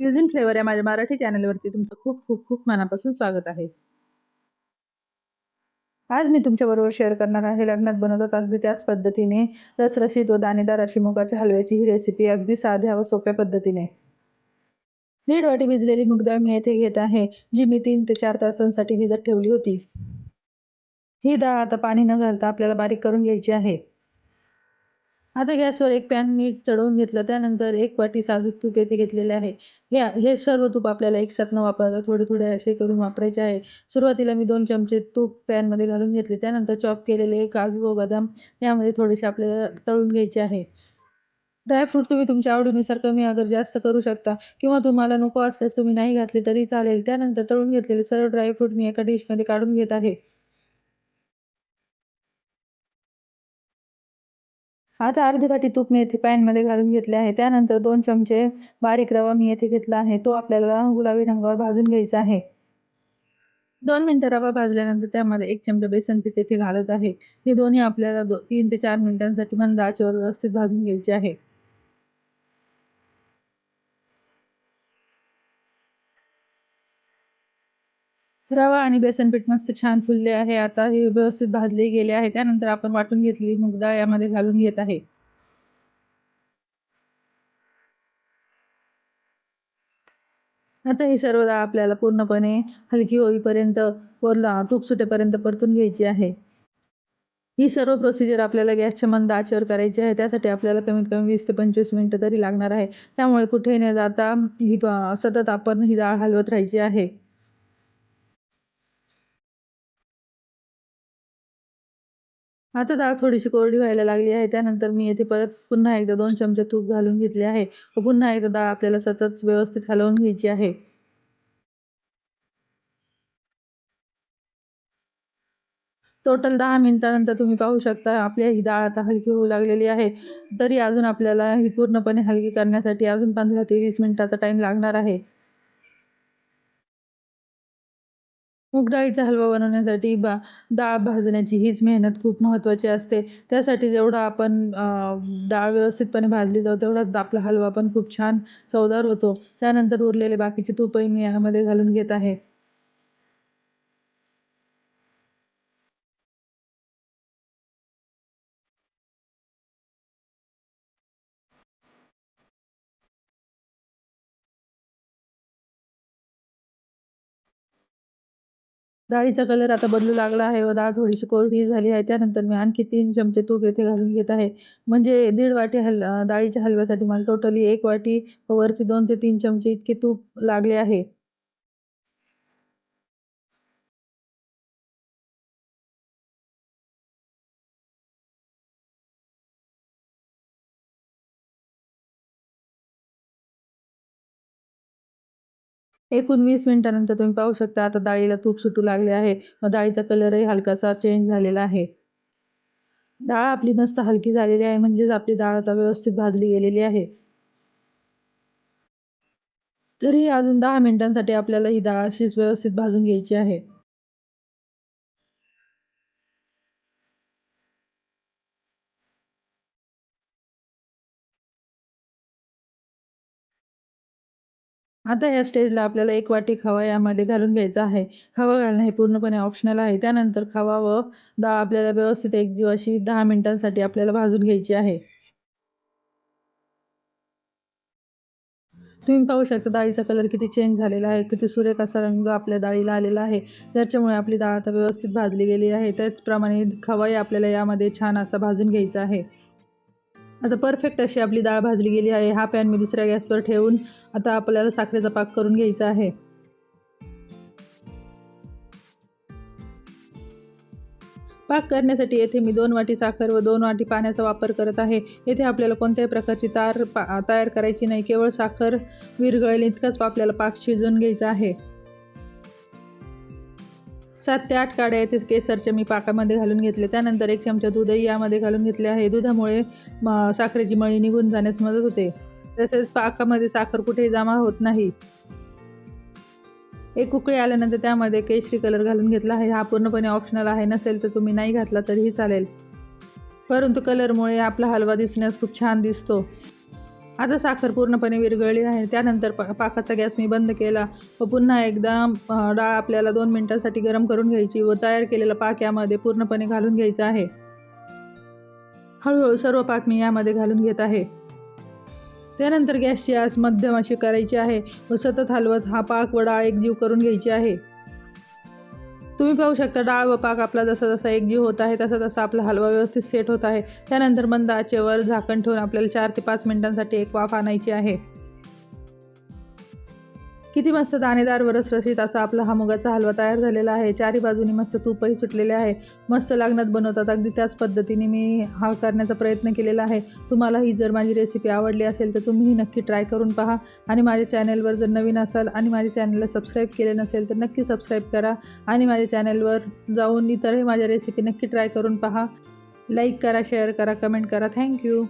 Cuisine flavour या माझ्या मराठी चॅनलवरती तुमचं खूप खूप खूप मनापासून स्वागत आहे. आज मी तुमच्याबरोबर शेअर करणार आहे लग्नात बनवतात अगदी त्याच पद्धतीने. रसरशीत व दाणेदार अशी मुगाच्या हलव्याची ही रेसिपी अगदी साध्या व सोप्या पद्धतीने. दीड वाटी भिजलेली मुगडाळ मी येथे घेत आहे जी मी तीन ते चार तासांसाठी भिजत ठेवली होती. ही डाळ आता पाणी न घालता आपल्याला बारीक करून घ्यायची आहे. आता गॅसवर एक पॅन मीठ चढवून घेतलं त्यानंतर एक वाटी साजूक तूप येथे घेतलेले आहे. हे हे सर्व तूप आपल्याला एकसाथ न वापरता थोडे थोडे असे करून वापरायचे आहे. सुरुवातीला मी दोन चमचे तूप पॅनमध्ये घालून घेतले त्यानंतर चॉप केलेले काजू व बदाम यामध्ये थोडेसे आपल्याला तळून घ्यायचे आहे. ड्रायफ्रूट तुम्ही तुमच्या आवडीनुसार कमी अगर जास्त करू शकता किंवा तुम्हाला नको असल्यास तुम्ही नाही घातले तरी चालेल. त्यानंतर तळून घेतलेले सर्व ड्रायफ्रूट मी एका डिशमध्ये काढून घेत आहे. आता अर्धी वाटी तूप मी येथे पॅनमध्ये घालून घेतले आहे. त्यानंतर दोन चमचे बारीक रवा मी येथे घेतला आहे. तो आपल्याला गुलाबी रंगावर भाजून घ्यायचा आहे. दोन मिनटं रवा भाजल्यानंतर त्यामध्ये एक चमचा बेसन पीठ येथे घालत आहे. हे दोन्ही आपल्याला दो तीन ते चार मिनिटांसाठी मंद आचेवर व्यवस्थित भाजून घ्यायचे आहे. रवा आणि बेसन पीठ मस्त छान फुलले आहे. आता हे व्यवस्थित भाजले गेले आहे. त्यानंतर आपण वाटून घेतलेली मूग डाळ यामध्ये घालून घेत आहे. आता ही सर्व डाळ आपल्याला पूर्णपणे हलकी होईपर्यंत व तूप सुटेपर्यंत परतून घ्यायची आहे. ही सर्व प्रोसिजर आपल्याला गॅसच्या मंद आचेवर करायची आहे. त्यासाठी आपल्याला कमीत कमी वीस ते पंचवीस मिनटं तरी लागणार आहे. त्यामुळे कुठेही न जाता ही सतत आपण ही डाळ हलवत राहायची आहे. आता डाळ थोडीशी कोरडी व्हायला लागली आहे. त्यानंतर मी येथे परत पुन्हा एकदा दोन चमचे तूप घालून घेतले आहे व पुन्हा एकदा डाळ आपल्याला सतत व्यवस्थित हलवून घ्यायची आहे. टोटल दहा मिनिटानंतर तुम्ही पाहू शकता आपली ही डाळ आता हलकी होऊ लागलेली आहे. तरी अजून आपल्याला ही पूर्णपणे हलकी करण्यासाठी अजून पंधरा ते वीस मिनिटाचा टाईम लागणार आहे. मूग डाळीचा हलवा बनवण्यासाठी बा डाळ भाजण्याची हीच मेहनत खूप महत्त्वाची असते. त्यासाठी जेवढा आपण डाळ व्यवस्थितपणे भाजली जाऊ तेवढाच आपला हलवा पण खूप छान चवदार होतो. त्यानंतर उरलेले बाकीचे तूपही मी यामध्ये घालून घेत आहे. डाळीचा कलर आता बदलू लागला आहे. व डाळ थोडीशी कोरडी झाली आहे. त्यानंतर मी आणखी तीन चमचे तूप येथे घालून घेत आहे. म्हणजे दीड वाटी हल डाळीच्या हलव्यासाठी मला टोटली एक वाटी व वरचे दोन ते तीन चमचे इतके तूप लागले आहे. एकूण वीस मिनिटानंतर तुम्ही पाहू शकता आता डाळीला तूप सुटू लागले आहे. व डाळीचा कलरही हलकासा चेंज झालेला आहे. डाळ आपली मस्त हलकी झालेली आहे म्हणजेच आपली डाळ आता व्यवस्थित भाजली गेलेली आहे. तरी अजून दहा मिनिटांसाठी आपल्याला ही डाळ अशीच व्यवस्थित भाजून घ्यायची आहे. आता या स्टेजला आपल्याला एक वाटी खवा यामध्ये घालून घ्यायचा आहे. खवा घालणं हे पूर्णपणे ऑप्शनल आहे. त्यानंतर खवा व डाळ आपल्याला व्यवस्थित एक अशी दहा मिनिटांसाठी आपल्याला भाजून घ्यायची आहे. तुम्ही पाहू शकता डाळीचा कलर किती चेंज झालेला आहे. किती सुरेख असा रंग आपल्या डाळीला आलेला आहे. त्याच्यामुळे आपली डाळ आता व्यवस्थित भाजली गेली आहे. त्याचप्रमाणे खवाही आपल्याला यामध्ये छान असा भाजून घ्यायचा आहे. आता परफेक्ट अशी आपली डाळ भाजली गेली आहे. हा पॅन मी दुसऱ्या गॅसवर ठेवून आता आपल्याला साखरेचा पाक करून घ्यायचा आहे. पाक करण्यासाठी येथे मी दोन वाटी साखर व दोन वाटी पाण्याचा वापर करत आहे. येथे आपल्याला कोणत्याही प्रकारची तार पा तयार करायची नाही. केवळ साखर विरघळेल इतकाच आपल्याला पाक शिजवून घ्यायचा आहे. सात ते आठ काड्या येथे केसरचे मी पाकामध्ये घालून घेतले. त्यानंतर एक चमचा दूधही यामध्ये घालून घेतले आहे. दुधामुळे साखरेची मळी निघून जाण्यास मदत होते. तसेच पाकामध्ये साखर कुठेही जमा होत नाही. एक उकळी आल्यानंतर त्यामध्ये केशरी कलर घालून घेतला आहे. हा पूर्णपणे ऑप्शनल आहे. नसेल तर तुम्ही नाही घातला तरीही चालेल. परंतु कलरमुळे आपला हलवा दिसण्यास खूप छान दिसतो. आता साखर पूर्णपणे विरघळली आहे. त्यानंतर पा पाकाचा गॅस मी बंद केला. व पुन्हा एकदा डाळ आपल्याला दोन मिनटासाठी गरम करून घ्यायची व तयार केलेला पाक यामध्ये पूर्णपणे घालून घ्यायचा आहे. हळूहळू सर्व पाक मी यामध्ये घालून घेत आहे. त्यानंतर गॅसची आस मध्यम अशी करायची आहे व सतत हलवत हा पाक व डाळ एकजीव करून घ्यायची आहे. तुम्ही पाहू शकता डाळ व पाक आपला जसा जसा एकजीव होत आहे तसा तसा आपला हलवा व्यवस्थित सेट होत आहे. त्यानंतर मंद आचेवर झाकण ठेवून आपल्याला चार ते पाच मिनिटांसाठी एक वाफ आणायची आहे. किती मस्त दाणेदार व रसरशीत असा आपला हा मुगाचा हलवा तयार झालेला आहे. चारी बाजूनी मस्त तूपही सुटलेले आहे. मस्त लागण्यात बनवतात. अगदी त्याच पद्धतीने मी हा करण्याचा प्रयत्न केलेला आहे. तुम्हाला ही जर माझी रेसिपी आवडली असेल तर तुम्हीही नक्की ट्राय करून पहा. आणि माझ्या चॅनलवर जर नवीन असाल आणि माझ्या चॅनलला सबस्क्राईब केले नसेल तर नक्की सबस्क्राईब करा. आणि माझ्या चॅनलवर जाऊन इतरही माझ्या रेसिपी नक्की ट्राय करून पहा. लाईक करा शेअर करा कमेंट करा. थँक्यू